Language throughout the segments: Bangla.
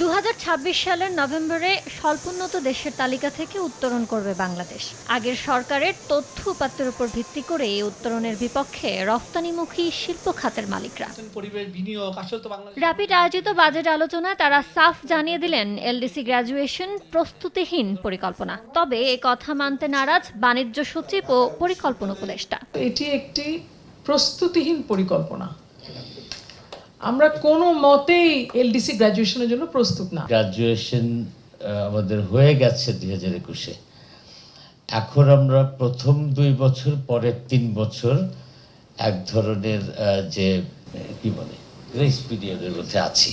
দু হাজার ছাব্বিশ সালের নভেম্বরে স্বল্পোন্নত দেশের তালিকা থেকে উত্তরণ করবে বাংলাদেশ। আগের সরকারের তথ্য উপাত্তের উপর ভিত্তি করে এই উত্তরণের বিপক্ষে রফতানিমুখী শিল্প খাতের মালিকরা। র্যাপিড আয়োজিত বাজেট আলোচনায় তারা সাফ জানিয়ে দিলেন এলডিসি গ্র্যাজুয়েশন প্রস্তুতিহীন পরিকল্পনা। তবে এ কথা মানতে নারাজ বাণিজ্য সচিব ও পরিকল্পনা উপদেষ্টা। এটি একটি প্রস্তুতিহীন পরিকল্পনা। আমরা কোনো মতেই এলডিসি গ্র্যাজুয়েশনের জন্য প্রস্তুত না। গ্রাজুয়েশন আমাদের হয়ে গেছে দুই হাজার একুশে। এখন আমরা প্রথম দুই বছর পরের তিন বছর এক ধরনের যে কি বলে গ্রেস পিরিয়ডের মধ্যে আছি।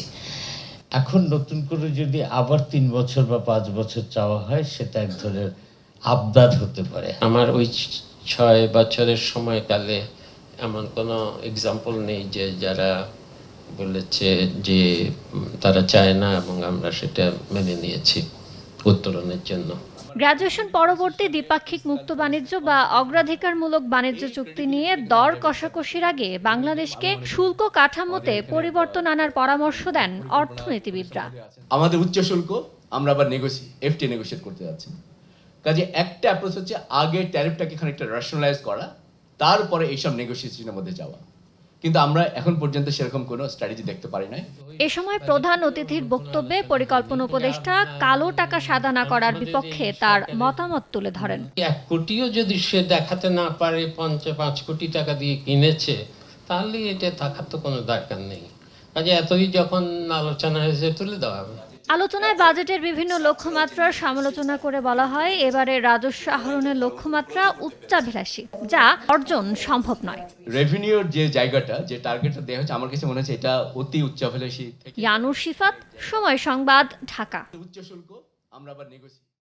এখন নতুন করে যদি আবার তিন বছর বা পাঁচ বছর চাওয়া হয় সেটা এক ধরনের আবদার হতে পারে। আমার ওই ছয় বছরের সময়কালে এমন কোনো এক্সাম্পল নেই যে যারা বলেছে যে তারা চায় না এবং আমরা সেটা মেনে নিয়েছি উত্তরণের জন্য। গ্র্যাজুয়েশন পরবর্তী দ্বিপাক্ষিক মুক্ত বাণিজ্য বা অগ্রাধিকারমূলক বাণিজ্য চুক্তি নিয়ে দর কষাকষির আগে বাংলাদেশকে শুল্ক কাঠামোতে পরিবর্তন আনার পরামর্শ দেন অর্থনীতিবিদরা। আমাদের উচ্চ শুল্ক আমরা আবার নেগোসি এফটি নেগোসিয়েট করতে যাচ্ছি। কাজে একটা অ্যাপ্রোচ হচ্ছে আগে ট্যারিফটাকে খানিকটা রেশনালাইজ করা তারপরে এইসব নেগোসিয়েশনের মধ্যে যাওয়া। কিন্তু আমরা এখন পর্যন্ত সেরকম কোনো স্ট্র্যাটেজি দেখতে পারি নাই। এ সময় প্রধান অতিথির বক্তব্যে পরিকল্পনা উপদেষ্টা কালো টাকা সাদা না করার বিপক্ষে তার মতামত তুলে ধরেন। এক কোটিও যদি সে দেখাতে না পারে পঞ্চ পাঁচ কোটি টাকা দিয়ে কিনেছে তাহলে এটা থাকার তো কোনো দরকার নেই। কাজে এতই যখন আলোচনা হয়েছে তুলে দেওয়া হবে। আলোচনায় বাজেটের বিভিন্ন লক্ষ্যমাত্রার সমালোচনা করে বলা হয় এবারে রাজস্ব আহরণের লক্ষ্যমাত্রা উচ্চাভিলাষী যা অর্জন সম্ভব নয়। রেভিনিউর যে জায়গাটা যে টার্গেটটা দেওয়া হচ্ছে আমার কাছে মনে হচ্ছে এটা অতি উচ্চাভিলাষী ইয়ানুর শিফাত সময় সংবাদ ঢাকা। উচ্চ শুল্ক আমরা আবার নেগোসিয়েট